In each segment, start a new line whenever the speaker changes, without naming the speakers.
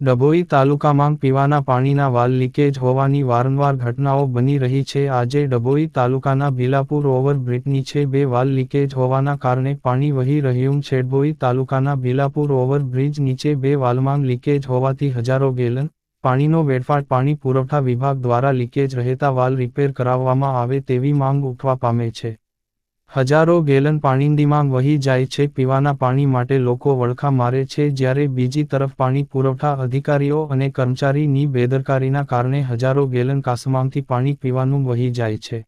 ડભોઈ તાલુકામાં પીવાના પાણીના વાલ લીકેજ હોવાની વારંવાર ઘટનાઓ બની રહી છે. આજે ડભોઈ તાલુકાના ભીલાપુર ઓવરબ્રિજ નીચે બે વાલ લીકેજ હોવાના કારણે પાણી વહી રહ્યું છે. ડભોઈ તાલુકાના ભીલાપુર ઓવરબ્રિજ નીચે બે વાલમાં લીકેજ હોવાથી હજારો ગેલન પાણીનો વેડફાટ પાણી પુરવઠા વિભાગ દ્વારા લીકેજ રહેતા વાલ રિપેર કરાવવામાં આવે તેવી માંગ ઉઠવા પામે છે. હજારો ગેલન પાણીની વહી જાય છે પીવાના પાણી માટે લોકો વળખા મારે છે જ્યારે બીજી તરફ પાણી પુરવઠા અધિકારીઓ અને કર્મચારીની બેદરકારીના કારણે હજારો ગેલન કાસમાંથી પાણી પીવાનું વહી જાય છે.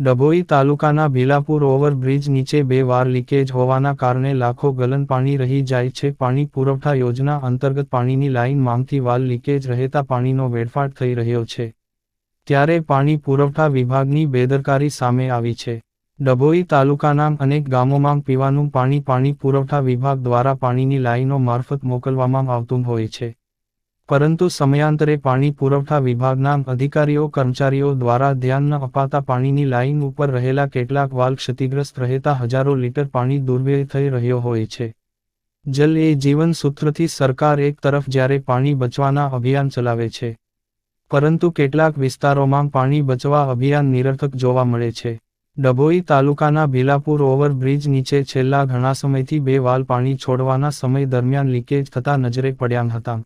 ડભોઈ તાલુકાના ભીલાપુર ઓવરબ્રિજ નીચે બે વાર લીકેજ હોવાના કારણે લાખો ગલન પાણી રહી જાય છે. પાણી પુરવઠા યોજના અંતર્ગત પાણીની લાઇન માંગથી વાલ લીકેજ રહેતા પાણીનો વેડફાટ થઈ રહ્યો છે. ત્યારે પાણી પુરવઠા વિભાગની બેદરકારી સામે આવી છે. ડભોઈ તાલુકાના અનેક ગામોમાં પીવાનું પાણી પાણી પુરવઠા વિભાગ દ્વારા પાણીની લાઈનો મારફત મોકલવામાં આવતું હોય છે. પરંતુ સમયાંતરે પાણી પુરવઠા વિભાગના અધિકારીઓ, કર્મચારીઓ દ્વારા ધ્યાન અપાતા પાણીની લાઈન ઉપર રહેલા કેટલાક વાલ ક્ષતિગ્રસ્ત રહેતા હજારો લીટર પાણી દુર્વ્યય થઈ રહ્યો હોય છે. જલ એ જીવન સૂત્રથી સરકાર એક તરફ જ્યારે પાણી બચવાના અભિયાન ચલાવે છે, પરંતુ કેટલાક વિસ્તારોમાં પાણી બચવા અભિયાન નિરર્થક જોવા મળે છે. ડભોઈ તાલુકાના ભીલાપુર ઓવરબ્રિજ નીચે છેલ્લા ઘણા સમયથી બે વાલ પાણી છોડવાના સમય દરમિયાન લીકેજ થતા નજરે પડ્યા હતા.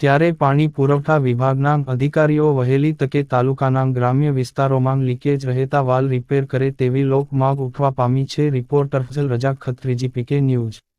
ત્યારે પાણી પુરવઠા વિભાગના અધિકારીઓ વહેલી તકે તાલુકાના ગ્રામ્ય વિસ્તારોમાં લીકેજ રહેતા વાલ રિપેર કરે તેવી લોકમાગ ઉઠવા પામી છે, રિપોર્ટર ફઝલ રજા ખત્રીજી, પીકે ન્યૂઝ.